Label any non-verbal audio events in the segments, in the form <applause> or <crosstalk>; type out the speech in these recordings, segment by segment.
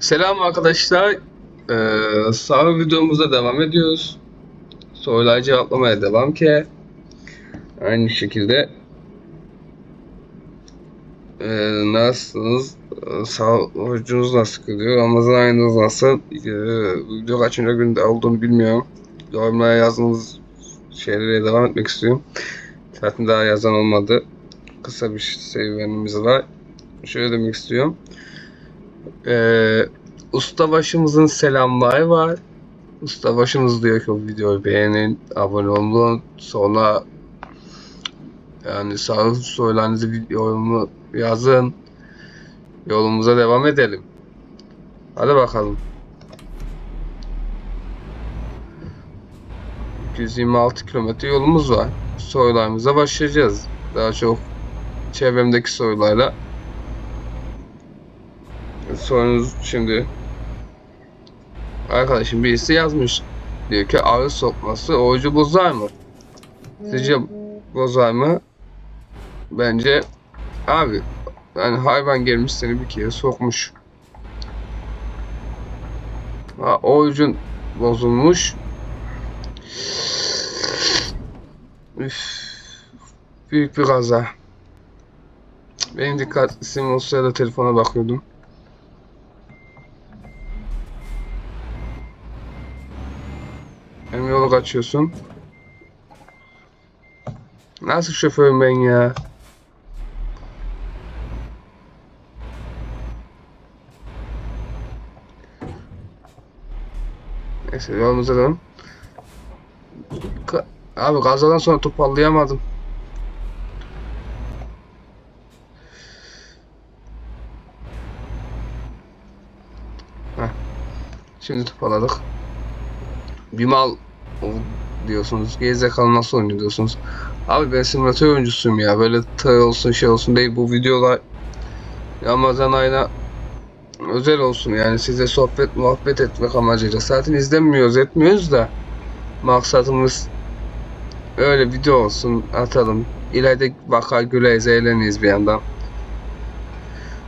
Selam arkadaşlar. Ee, sağ videomuza devam ediyoruz. Sorular cevaplamaya devam ki. Aynı şekilde ee, nasılsınız? Ee, Sağlıcınız nasıl gidiyor? Ramazan ayınız nasıl? Ee, video kaçıncı günde olduğunu bilmiyorum. Yorumlara yazdığınız şeylere devam etmek istiyorum. Zaten daha yazan olmadı. Kısa bir serüvenimiz var. Şöyle demek istiyorum. Ee, ustabaşımızın selamları var. Ustabaşımız diyor ki o videoyu beğenin, abone olun, sonra yani sağ sorularınızı yorumu yazın. Yolumuza devam edelim. Hadi bakalım. 226 kilometre yolumuz var. Sorularımıza başlayacağız. Daha çok çevremdeki sorularla sorunuz şimdi arkadaşım birisi yazmış diyor ki arı sokması orucu bozar mı? Sizce bozar mı? Bence abi yani hayvan gelmiş seni bir kere sokmuş. Ha, orucun bozulmuş. Üf, büyük bir kaza. Benim dikkatlisim o sırada telefona bakıyordum. Hem yolu kaçıyorsun. Nasıl şoförüm ben ya? Neyse yolumuza. Ka- Abi kazadan sonra toparlayamadım. Şimdi toparladık. Bir mal diyorsunuz. Gerizekalı nasıl oynuyor diyorsunuz. Abi ben simülatör oyuncusuyum ya. Böyle tır olsun şey olsun değil. Bu videolar Ramazan ayına özel olsun yani size sohbet muhabbet etmek amacıyla. Zaten izlemiyoruz etmiyoruz da maksatımız öyle video olsun atalım. İleride bakar güleriz eğleniriz bir yandan.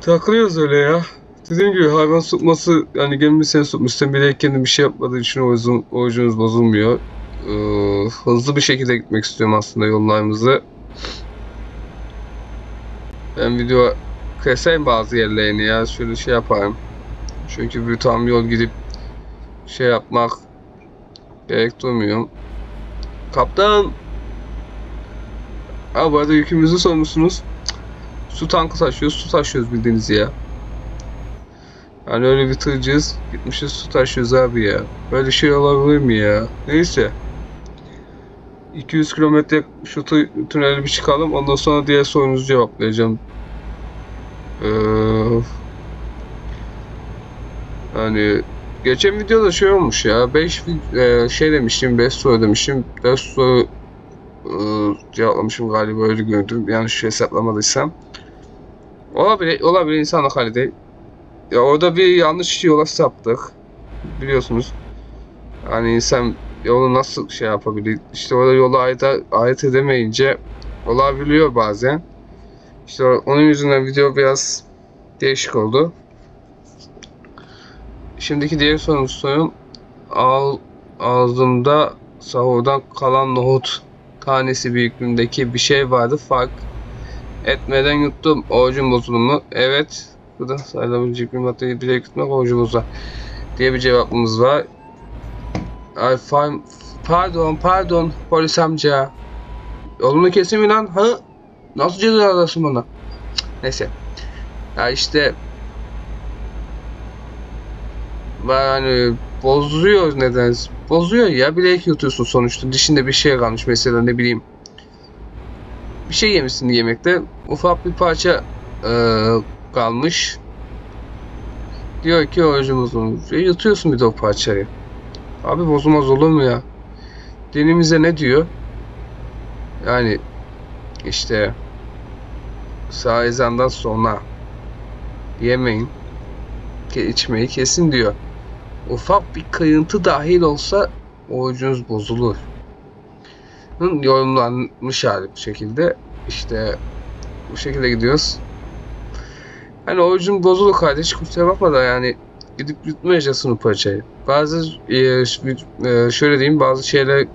Takılıyoruz öyle ya. Dediğim gibi hayvan tutması yani gemi sen tutmuşsun bile kendi bir şey yapmadığı için orucun, orucunuz bozulmuyor. Ee, hızlı bir şekilde gitmek istiyorum aslında yollarımızı. Ben video keseyim bazı yerlerini ya şöyle şey yaparım. Çünkü bir tam yol gidip şey yapmak gerek duymuyorum. Kaptan! Ha bu arada yükümüzü sormuşsunuz. Su tankı taşıyoruz, su taşıyoruz bildiğiniz ya. Hani öyle bir tırcıyız. Gitmişiz su taşıyoruz abi ya. Böyle şey olabilir mi ya? Neyse. 200 kilometre şu tü- tüneli bir çıkalım. Ondan sonra diğer sorunuzu cevaplayacağım. Ee, hani geçen videoda şey olmuş ya. 5 şey demiştim, 5 soru demiştim. 4 soru e, cevaplamışım galiba öyle gördüm. Yanlış hesaplamadıysam. Olabilir, olabilir insanlık hali değil. Ya orada bir yanlış yola saptık. Biliyorsunuz. Hani insan yolu nasıl şey yapabilir? İşte orada yolu ayırt, ayırt edemeyince olabiliyor bazen. İşte onun yüzünden video biraz değişik oldu. Şimdiki diğer sorumuz sorum. Al, ağzımda sahurdan kalan nohut tanesi büyüklüğündeki bir şey vardı. Fark etmeden yuttum. Orucun bozuldu? Evet. Bu da sayılabilecek bir maddeyi dile gitmek orucumuza diye bir cevabımız var. Ay fine. Pardon pardon polis amca. Yolunu kesin mi lan? Ha? Nasıl ceza alırsın bana? Neyse. Ya işte yani bozuyor neden? Bozuyor ya bilek yutuyorsun sonuçta. Dişinde bir şey kalmış mesela ne bileyim. Bir şey yemişsin yemekte. Ufak bir parça eee kalmış. Diyor ki orucumuz olmuş. E, yutuyorsun bir de o parçayı. Abi bozulmaz olur mu ya? Dinimize ne diyor? Yani işte sağ ezandan sonra yemeyin içmeyi kesin diyor. Ufak bir kıyıntı dahil olsa orucunuz bozulur. Yorumlanmış hali bu şekilde. İşte bu şekilde gidiyoruz. Hani orucun bozulur kardeş kusura bakma da yani gidip yutmayacaksın o parçayı. Bazı e, e, şöyle diyeyim bazı şeyler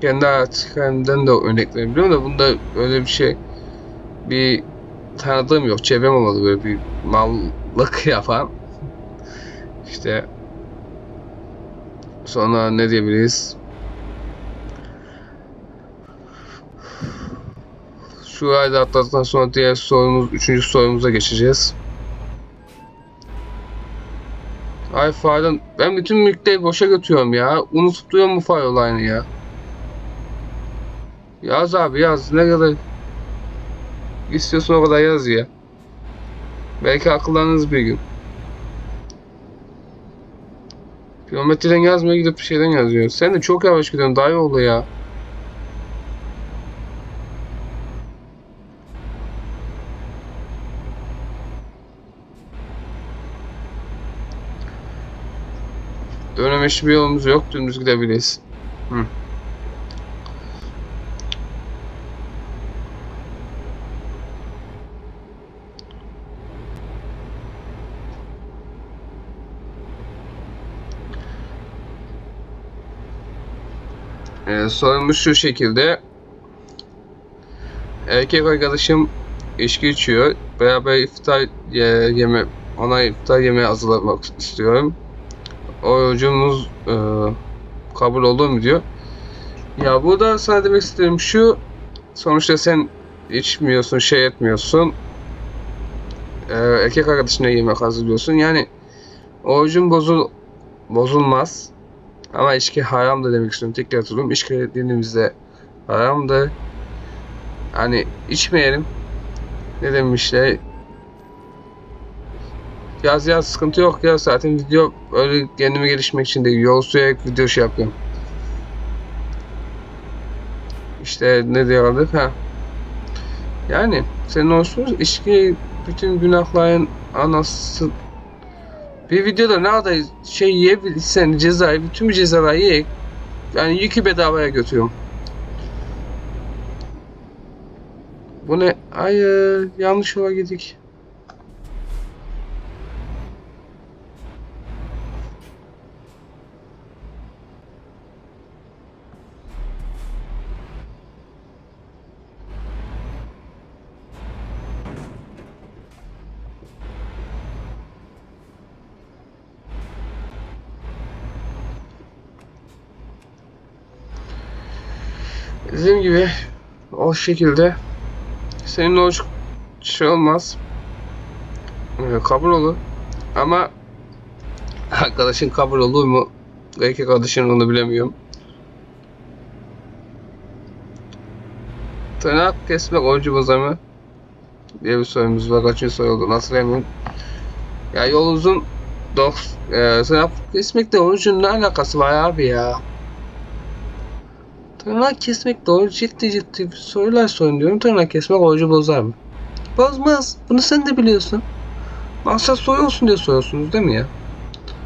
kendi hayatımdan da örnek verebiliyorum da bunda öyle bir şey bir tanıdığım yok. Çevrem olmadı böyle bir mallık <laughs> yapan. İşte sonra ne diyebiliriz? Şu ayda atlattıktan sonra diğer sorumuz, üçüncü sorumuza geçeceğiz. Ay Fardan, ben bütün mülkleri boşa götürüyorum ya. Unutup duruyorum bu fare olayını ya. Yaz abi yaz, ne kadar istiyorsun o kadar yaz ya. Belki akıllanırız bir gün. Kilometreden yazmıyor gidip bir şeyden yazıyor. Sen de çok yavaş gidiyorsun daha iyi oldu ya. Dönemeçli bir yolumuz yok. Dümdüz gidebiliriz. Hı. Ee, sorumuz şu şekilde. Erkek arkadaşım içki içiyor. Beraber iftar ye- yeme ona iftar yemeği hazırlamak istiyorum. Orucumuz e, kabul olur mu diyor. Ya burada sana demek istediğim şu. Sonuçta sen içmiyorsun, şey etmiyorsun. Ee, erkek arkadaşına yemek hazırlıyorsun. Yani orucun bozul bozulmaz. Ama içki haram da demek istiyorum. Tekrar hatırlıyorum. İçki dinimizde haramdır. Hani içmeyelim. Ne demişler? Yaz yaz sıkıntı yok ya zaten video öyle kendimi gelişmek için değil. Yol sürekli video şey yapıyorum. İşte ne diyorlardı ha. Yani senin olsun içki bütün günahların anası bir videoda ne kadar şey yiyebilirsen cezayı bütün cezaları yiyerek yani yükü bedavaya götürüyorum. Bu ne? Hayır yanlış yola gidik. Dediğim gibi o şekilde senin o şey olmaz. Ee, kabul olur. Ama arkadaşın kabul olur mu? Erkek arkadaşın onu bilemiyorum. Tırnak kesmek oyuncu bozamı diye bir sorumuz var. Kaçıncı soru oldu hatırlayamıyorum. Ya yol uzun dok e, tırnak kesmekle oyuncunun ne alakası var abi ya? Tırnak kesmek doğru ciddi ciddi sorular sorun diyorum. Tırnak kesmek orucu bozar mı? Bozmaz. Bunu sen de biliyorsun. Maksat soruyorsun diye soruyorsunuz değil mi ya? Cık cık.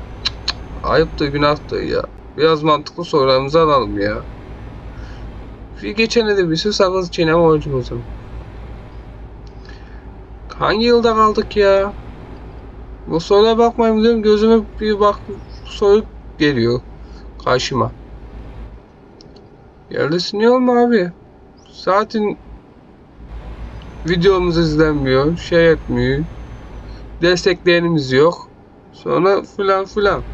Ayıptır günahtır ya. Biraz mantıklı sorularımızı alalım ya. Bir geçene de bir sürü sakız çiğneme orucu bozar mı? Hangi yılda kaldık ya? Bu soruya bakmayayım diyorum gözüme bir bak soru geliyor karşıma. Yerlisi niye olma abi? Zaten videomuz izlenmiyor, şey etmiyor. Destekleyenimiz yok. Sonra filan filan.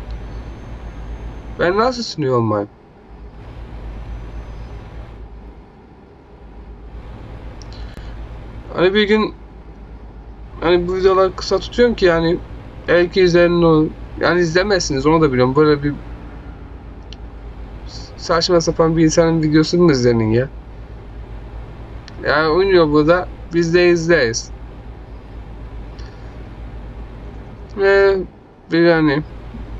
Ben nasıl sinir olmayayım? Hani bir gün hani bu videoları kısa tutuyorum ki yani belki izlenin o yani izlemezsiniz onu da biliyorum. Böyle bir saçma sapan bir insanın videosunu mu izlenin ya? Yani oynuyor burada. Biz de izleyiz. Ve bir yani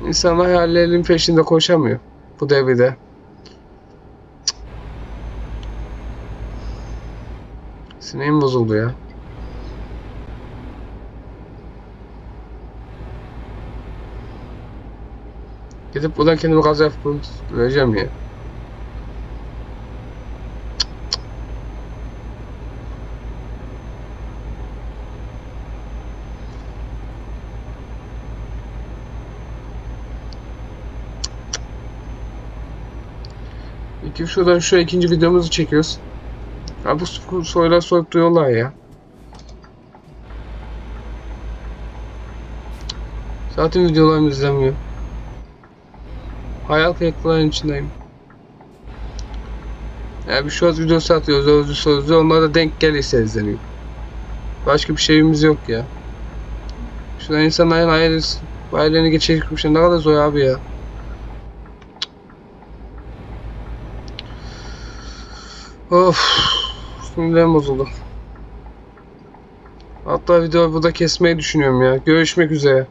insan hayallerinin peşinde koşamıyor bu devirde. Cık. Sinirim bozuldu ya. Gidip buradan kendimi gaza yapıp öleceğim ya. İki şuradan şu ikinci videomuzu çekiyoruz. Abi bu soylar soyup duruyorlar ya. Zaten videolarım izlenmiyor. Hayal kırıklıklarının içindeyim. Yani bir short videosu atıyoruz özlü sözlü onlara da denk gelirse izleniyor. Başka bir şeyimiz yok ya. Şuradan insanların ayrı ailelerini geçirmiş ne kadar zor abi ya. Of. Sinirlerim bozuldu. Hatta videoyu burada kesmeyi düşünüyorum ya. Görüşmek üzere.